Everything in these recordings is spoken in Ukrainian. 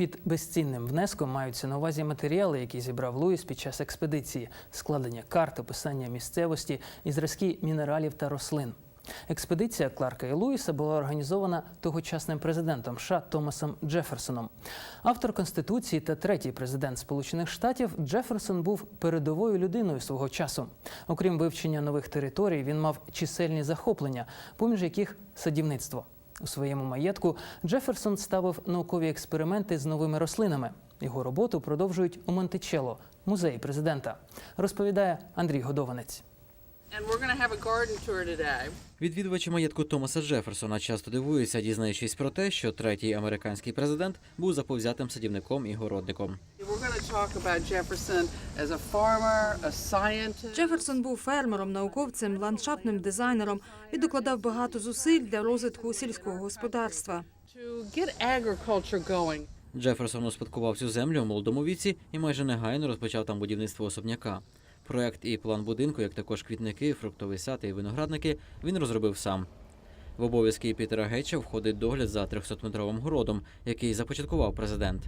Під безцінним внеском маються на увазі матеріали, які зібрав Луїс під час експедиції, складення карт, описання місцевості і зразки мінералів та рослин. Експедиція Кларка і Луїса була організована тогочасним президентом США Томасом Джеферсоном. Автор конституції та третій президент Сполучених Штатів Джеферсон був передовою людиною свого часу. Окрім вивчення нових територій, він мав чисельні захоплення, поміж яких садівництво. У своєму маєтку Джеферсон ставив наукові експерименти з новими рослинами. Його роботу продовжують у Монтичело, музеї президента, розповідає Андрій Годованець. Відвідувачі маєтку Томаса Джеферсона часто дивуються, дізнаючись про те, що третій американський президент був заповзятим садівником і городником. We're going to talk about Jefferson as a farmer, a scientist. Джеферсон був фермером, науковцем, ландшафтним дизайнером і докладав багато зусиль для розвитку сільського господарства. to get agriculture going. Джеферсон успадкував цю землю у молодому віці і майже негайно розпочав там будівництво особняка. Проект і план будинку, як також квітники, фруктовий сад і виноградники, він розробив сам. В обов'язки Пітера Гетча входить догляд за 300-метровим городом, який започаткував президент.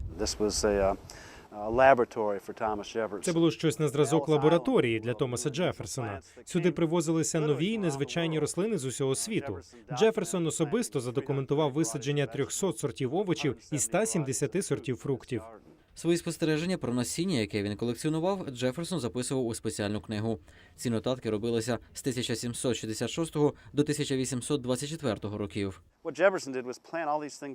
Jefferson. Це було щось на зразок лабораторії для Томаса Джеферсона. Сюди привозилися нові незвичайні рослини з усього світу. Джеферсон особисто задокументував висадження 300 сортів овочів і 170 сортів фруктів. Свої спостереження про насіння, яке він колекціонував, Джеферсон записував у спеціальну книгу. Ці нотатки робилися з 1766 до 1824 років.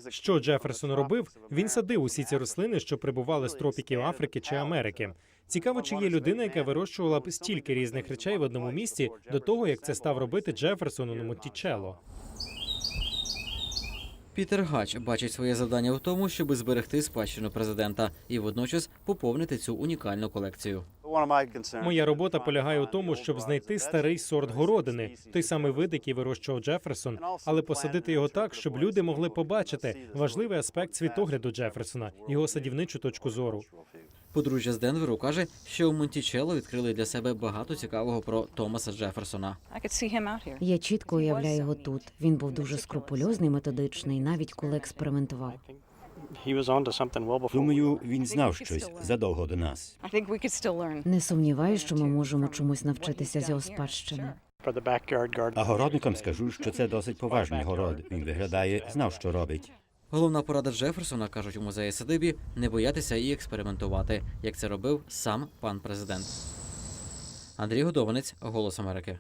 Що Джеферсон робив? Він садив усі ці рослини, що прибували з тропіків Африки чи Америки. Цікаво, чи є людина, яка вирощувала б стільки різних речей в одному місці до того, як це став робити Джеферсон у Монтічело. Пітер Гач бачить своє завдання в тому, щоб зберегти спадщину президента і водночас поповнити цю унікальну колекцію. Моя робота полягає у тому, щоб знайти старий сорт городини, той самий вид, який вирощував Джеферсон, але посадити його так, щоб люди могли побачити важливий аспект світогляду Джеферсона, його садівничу точку зору. Подружжя з Денверу каже, що у Монтічело відкрили для себе багато цікавого про Томаса Джеферсона. Я чітко уявляю його тут. Він був дуже скрупульозний, методичний, навіть коли експериментував. Думаю, він знав щось задовго до нас. Не сумніваюся, що ми можемо чомусь навчитися з його спадщини. А городникам скажу, що це досить поважний город. Він виглядає, знав, що робить. Головна порада Джеферсона, кажуть у музеї садибі, не боятися і експериментувати, як це робив сам пан президент. Андрій Годованець, Голос Америки.